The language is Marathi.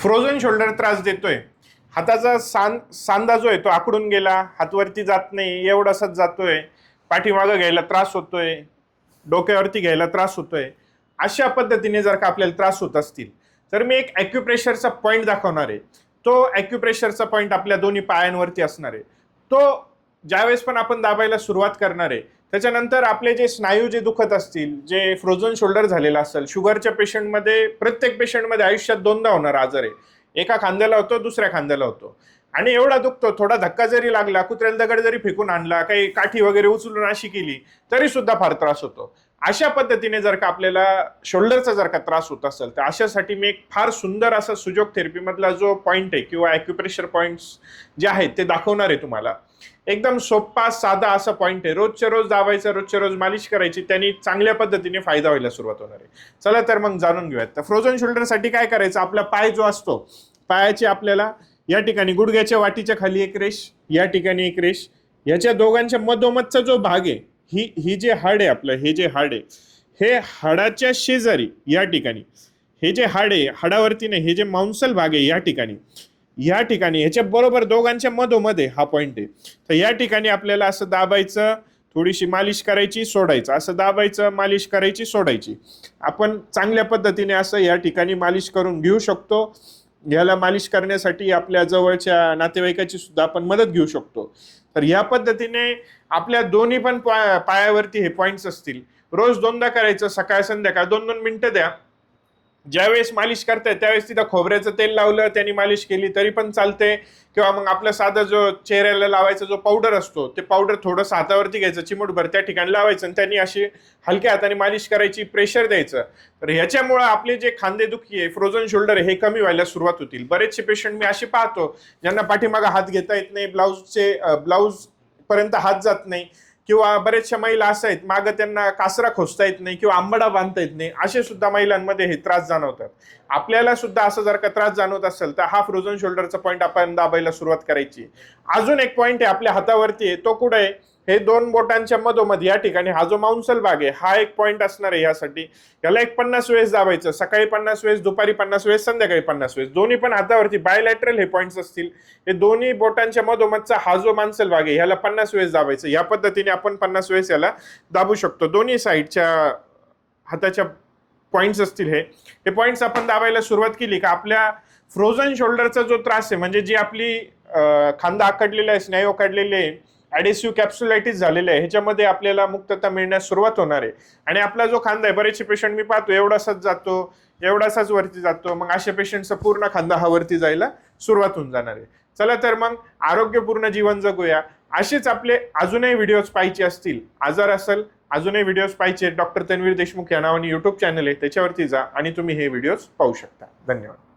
फ्रोझन शोल्डर त्रास देतोय. हाताचा सांद सांदा जो आहे तो आकडून गेला हातवरती जात नाही एवढासाच जातोय पाठीमागं घ्यायला त्रास होतोय डोक्यावरती घ्यायला त्रास होतोय अशा पद्धतीने जर का आपल्याला त्रास होत असतील तर मी एक ॲक्युप्रेशरचा पॉईंट दाखवणार आहे. तो ॲक्युप्रेशरचा पॉईंट आपल्या दोन्ही पायांवरती असणार आहे. तो ज्यावेळेस पण आपण दाबायला सुरुवात करणार आहे त्याच्यानंतर आपले जे स्नायू जे दुखत असतील जे फ्रोझन शोल्डर झालेलं असेल शुगरच्या पेशंटमध्ये प्रत्येक पेशंटमध्ये आयुष्यात दोनदा होणार आजार. आहे एका खांद्याला होतो दुसऱ्या खांद्याला होतो. आणि एवढा दुखतो थोडा धक्का जरी लागला कुत्र्याला दगड जरी फेकून आणला काही काठी वगैरे उचलून अशी केली तरी सुद्धा फार त्रास होतो. अशा पद्धतीने जर का आपल्याला शोल्डरचा जर का त्रास होत असेल तर अशासाठी मी एक फार सुंदर असा सुजोग थेरपीमधला जो पॉईंट आहे किंवा ॲक्युप्रेशर पॉईंट्स जे आहेत ते दाखवणार आहे तुम्हाला. एकदम सोप्पा साधा असा पॉईंट आहे. रोजच्या रोज दाबायचा रोजच्या रोज मालिश करायची त्यांनी चांगल्या पद्धतीने फायदा व्हायला सुरुवात होणार आहे. चला तर मग जाणून घेऊयात. तर फ्रोझन शोल्डरसाठी काय करायचं? आपला पाय जो असतो पायाची आपल्याला या ठिकाणी गुडघ्याच्या वाटीच्या खाली एक रेश या ठिकाणी एक रेश याच्या दोघांच्या मधोमधचा जो भाग आहे ही ही जे हाड आहे आपलं हे जे हाड आहे हे हाडाच्या शेजारी या ठिकाणी हे जे हाड आहे हाडावरती नाही हे जे मांसल भाग आहे या ठिकाणी या ठिकाणी ह्याच्या बरोबर दोघांच्या मधोमध्ये हा पॉईंट आहे. तर या ठिकाणी आपल्याला असं दाबायचं थोडीशी मालिश करायची सोडायचं. असं दाबायचं मालिश करायची सोडायची. आपण चांगल्या पद्धतीने असं या ठिकाणी मालिश करून घेऊ शकतो. याला मालिश करण्यासाठी आपल्या जवळच्या नातेवाईकाची सुद्धा आपण मदत घेऊ शकतो. तर या पद्धतीने आपल्या दोन्ही पण पाया पायावरती हे पॉईंट्स असतील. रोज दोनदा करायचं सकाळ संध्याकाळ दोन दोन मिनटं द्या. ज्यावेळेस मालिश करताय त्यावेळेस तिथं खोबऱ्याचं तेल लावलं त्यांनी मालिश केली तरी पण चालते किंवा मग आपला साधा जो चेहऱ्याला लावायचा जो पावडर असतो ते पावडर थोडंसं हातावरती घ्यायचं चिमूटभर त्या ठिकाणी लावायचं आणि त्यांनी अशी हलक्या हाताने मालिश करायची प्रेशर द्यायचं. तर ह्याच्यामुळं आपले जे खांदेदुखी आहे फ्रोझन शोल्डर हे कमी व्हायला सुरुवात होतील. बरेचसे पेशंट मी असे पाहतो ज्यांना पाठीमागा हात घेता येत नाही ब्लाऊजचे ब्लाऊज पर्यंत हात जात नाही. किंवा बरेचशा महिला असं आहेत मागं त्यांना कासरा खोसता येत नाही किंवा आंबडा बांधता येत नाही असे सुद्धा महिलांमध्ये हे त्रास जाणवतात. आपल्याला सुद्धा असं जर का त्रास जाणवत असेल तर हा फ्रोझन शोल्डरचा पॉईंट आपण दाबायला सुरुवात करायची. अजून एक पॉईंट आहे आपल्या हातावरती आहे तो कुठे आहे? हे दोन बोटांच्या मधोमध या ठिकाणी हा जो मांसल बाग आहे हा एक पॉईंट असणार आहे यासाठी. याला एक पन्नास वेळेस दाबायचं सकाळी पन्नास वेळेस दुपारी पन्नास वेळेस संध्याकाळी पन्नास वेळेस. दोन्ही पण हातावरती बायलॅटरल हे पॉईंट्स असतील. हे दोन्ही बोटांच्या मधोमधचा हा जो मांसल बाग आहे ह्याला पन्नास वेळेस दाबायचं. या पद्धतीने आपण पन्नास वेळेस याला दाबू शकतो. दोन्ही साईडच्या हाताच्या पॉईंट्स असतील हे. हे पॉईंट्स आपण दाबायला सुरुवात केली का आपल्या फ्रोझन शोल्डरचा जो त्रास आहे म्हणजे जी आपली खांदा आकडलेला आहे स्नायू काढलेले आहे ॲडेसिव्ह कॅप्सुलायटिस झालेलं आहे. ह्याच्यामध्ये आपल्याला मुक्तता मिळण्यास सुरुवात होणार आहे. आणि आपला जो खांदा आहे बरेचसे पेशंट मी पाहतो एवढासाच जातो एवढासाच वरती जातो मग अशा पेशंटचा पूर्ण खांदा हा वरती जायला सुरुवात होऊन जाणार आहे. चला तर मग आरोग्यपूर्ण जीवन जगूया. असेच आपले अजूनही व्हिडिओज पाहिजे असतील आजार असेल अजूनही व्हिडिओज पाहिजे डॉक्टर तन्वीर देशमुख या नावाने यूट्यूब चॅनल आहे. त्याच्यावरती जा आणि तुम्ही हे व्हिडिओज पाहू शकता. धन्यवाद.